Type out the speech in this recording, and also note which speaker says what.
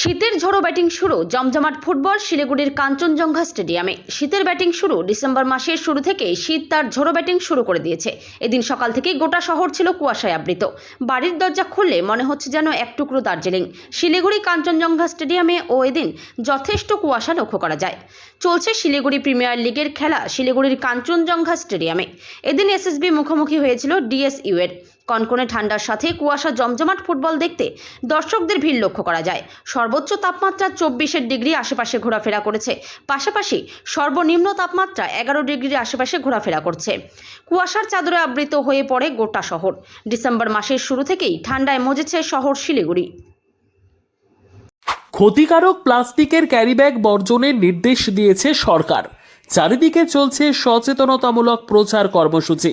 Speaker 1: শীতের ঝড়ো ব্যাটিং শুরু জমজমাট ফুটবল শিলিগুড়ির কাঞ্চনজঙ্ঘা স্টেডিয়ামে। শীতের ব্যাটিং শুরু ডিসেম্বর মাসের শুরু থেকে শীত তার ঝড়ো ব্যাটিং শুরু করে দিয়েছে। এদিন সকাল থেকেই গোটা শহর ছিল কুয়াশায় আবৃত। বাড়ির দরজা খুললে মনে হচ্ছে যেন এক টুকরো দার্জিলিং। শিলিগুড়ি কাঞ্চনজঙ্ঘা স্টেডিয়ামে ও এদিন যথেষ্ট কুয়াশা লক্ষ্য করা যায়। চলছে শিলিগুড়ি প্রিমিয়ার লিগের খেলা শিলিগুড়ির কাঞ্চনজঙ্ঘা স্টেডিয়ামে। এদিন এসএসবি মুখোমুখি হয়েছিল ডিএসইউ এর কনকনে ঠান্ডার সাথে কুয়াশা জমজমাট ফুটবল দেখতে দর্শকদের ভিড় লক্ষ্য করা যায়। সর্বোচ্চ তাপমাত্রা চব্বিশের ডিগ্রি আশেপাশে ঘোরাফেরা করেছে। পাশাপাশি সর্বনিম্ন তাপমাত্রা এগারো ডিগ্রির আশেপাশে ঘোরাফেরা করছে। কুয়াশার চাদরে আবৃত হয়ে পড়ে গোটা শহর। ডিসেম্বর মাসের শুরু থেকেই ঠান্ডায় মজেছে শহর শিলিগুড়ি।
Speaker 2: ক্ষতিকারক প্লাস্টিকের ক্যারিব্যাগ বর্জনের নির্দেশ দিয়েছে সরকার। চারিদিকে চলছে সচেতনতামূলক প্রচার কর্মসূচি।